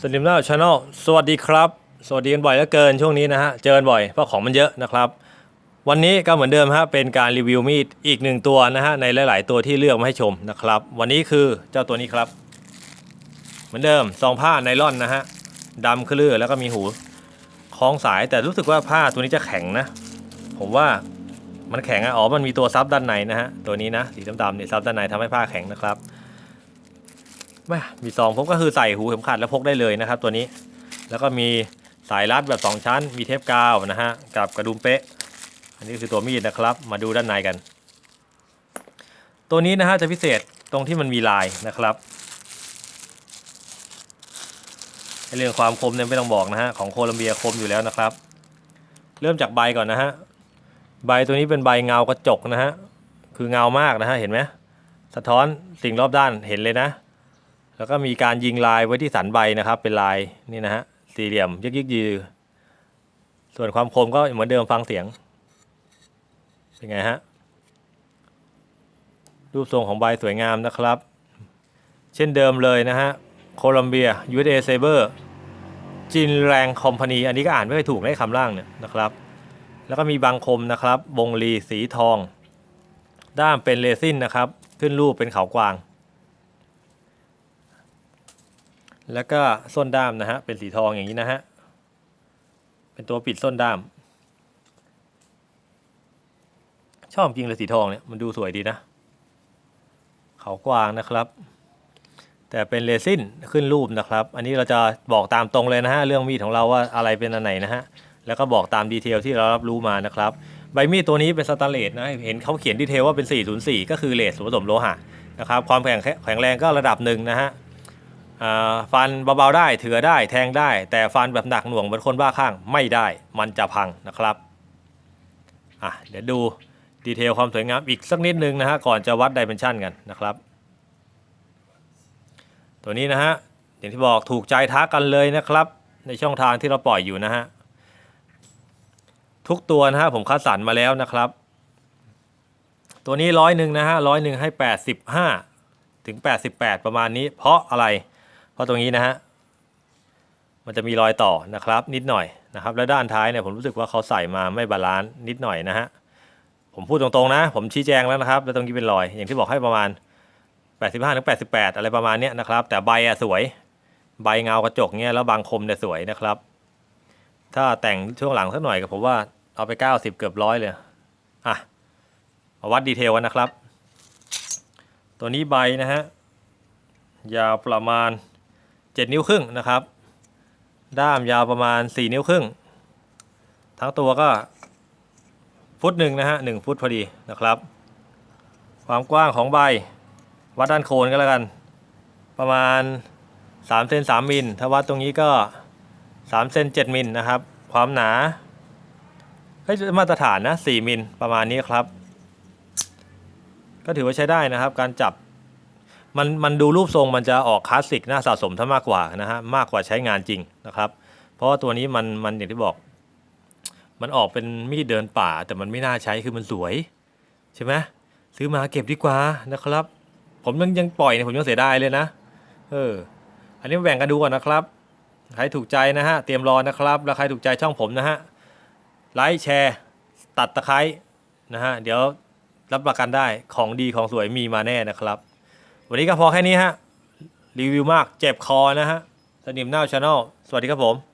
สลิมน่าชาแนลสวัสดีครับ สวัสดีกันบ่อยเหลือเกินช่วงนี้นะฮะ เจอกันบ่อยเพราะของมันเยอะนะครับ วันนี้ก็เหมือนเดิมฮะเป็นการรีวิวมีดอีกหนึ่งตัวนะฮะในหลาย ๆ ตัวที่เลือกมาให้ชมนะครับ วันนี้คือเจ้าตัวนี้ครับ เหมือนเดิมซองผ้าไนล่อนนะฮะดำคลื่อแล้วก็มีหูคล้องสายแต่รู้สึกว่าผ้าตัวนี้จะแข็งนะ ผมว่ามันแข็งอะอ๋อมันมีตัวซับด้านในนะฮะตัวนี้นะสีดำๆเนี่ยซับด้านในทำให้ผ้าแข็งนะครับ แม่มีซองผมก็คือใส่หูเข็มขัดแล้วพกได้เลยนะครับ ตัวนี้ แล้วก็มีสายรัดแบบ 2 ชั้น มีเทปกาวนะฮะกับกระดุมเป๊ะ อันนี้คือตัวมีดนะครับ มาดูด้านในกัน ตัวนี้นะฮะจะพิเศษตรงที่มันมีลายนะครับเรื่องความคมเนี่ยไม่ต้องบอกนะฮะของโคลัมเบียคมอยู่แล้วนะครับ เริ่มจากใบก่อนนะฮะใบตัวนี้เป็นใบเงากระจกนะฮะคือเงามากนะฮะเห็นไหมสะท้อนสิ่งรอบด้านเห็นเลยนะ แล้วก็มีการยิงลายไว้ที่สันใบนะครับ เป็นลายนี่นะฮะสี่เหลี่ยมยึกยึกยือ ส่วนความคมก็เหมือนเดิมฟังเสียง เป็นไงฮะรูปทรงของใบสวยงามนะครับ เช่นเดิมเลยนะฮะโคลัมเบีย USA Saber จินแรงคอมพานีอันนี้ก็อ่านไม่ค่อยถูกในคำล่างเนี่ยนะครับ แล้วก็มีบางคมนะครับวงลีสีทอง ด้ามเป็นเรซินนะครับ ขึ้นรูปเป็นเขากวาง แล้วก็ส้นด้ามนะฮะเป็นสีทองอย่างนี้นะฮะเป็นตัวปิดส้นด้าม ชอบจริงเลยสีทองเนี่ยมันดูสวยดีนะเขากวางนะครับ แต่เป็นเรซินขึ้นรูปนะครับ อันนี้เราจะบอกตามตรงเลยนะฮะเรื่องมีดของเราว่าอะไรเป็นอันไหนนะฮะแล้วก็บอกตามดีเทลที่เรารับรู้มานะครับใบมีดตัวนี้เป็นสแตนเลสนะเห็นเขาเขียนดีเทลว่าเป็น 404 ก็คือเลสส่วนผสมโลหะนะครับความแข็งแข็งแรงก็ระดับหนึ่งนะฮะ ฟันเบาๆได้เถือได้แทงได้ แต่ฟันแบบหนักหน่วงเหมือนคนบ้าข้างไม่ได้มันจะพังนะครับอะเดี๋ยวดูดีเทลความสวยงามอีกสักนิดนึงนะฮะก่อนจะวัดดิเมนชันกันนะครับ ตัวนี้นะฮะอย่างที่บอกถูกใจท้ากันเลยนะครับ ในช่องทางที่เราปล่อยอยู่นะฮะทุกตัวนะฮะผมคัดสรรมาแล้วนะครับ ตัวนี้ร้อยหนึ่งนะฮะร้อยหนึ่งให้85ถึง88ประมาณนี้ เพราะอะไร เพราะตรงนี้นะฮะมันจะมีรอยต่อนะครับนิดหน่อยนะครับ และด้านท้ายเนี่ยผมรู้สึกว่าเขาใส่มาไม่บาลานซ์นิดหน่อยนะฮะผมพูดตรงๆนะ ผมชี้แจงแล้วนะครับ แล้วตรงนี้เป็นรอย อย่างที่บอกให้ประมาณ 85ถึง88 อะไรประมาณเนี้ยนะครับ แต่ใบอะสวย ใบเงากระจกเนี่ยแล้วบางคมเนี่ยสวยนะครับ ถ้าแต่งช่วงหลังสักหน่อยก็ผมว่าเอาไป 90 เกือบร้อยเลยอะมาวัดดีเทลกันนะครับ ตัวนี้ใบนะฮะยาวประมาณ 7 นิ้วครึ่งนะครับ ด้ามยาวประมาณ 4 นิ้วครึ่ง ทั้งตัวก็ ฟุตหนึ่งนะฮะหนึ่งฟุตพอดีนะครับ ความกว้างของใบ วัดด้านโคนก็แล้วกัน ประมาณ3เซน3มิลถ้าวัดตรงนี้ก็3เซน7มิลนะครับ ความหนาเฮ้ยมาตรฐานนะ4มิลประมาณนี้ครับ ก็ถือว่าใช้ได้นะครับ การจับ มันมันดูรูปทรงมันจะออกคลาสสิกน่าสะสมถ้ามากกว่านะฮะมากกว่าใช้งานจริงนะครับ เพราะว่าตัวนี้มันมันอย่างที่บอก มันออกเป็นมีดเดินป่า แต่มันไม่น่าใช้คือมันสวย ใช่ไหมซื้อมาเก็บดีกว่านะครับ ผมยังยังปล่อยเนี่ยผมยังเสียดายเลยนะเอออันนี้แบ่งกันดูก่อนนะครับ ใครถูกใจนะฮะเตรียมรอนะครับ แล้วใครถูกใจช่องผมนะฮะไลค์แชร์ ตัดตะไคร้นะฮะเดี๋ยวรับประกันได้ของดีของสวยมีมาแน่นะครับ วันนี้ก็พอแค่นี้ฮะ รีวิวมากเจ็บคอนะฮะ สนิมหน้าชาแนลสวัสดีครับผม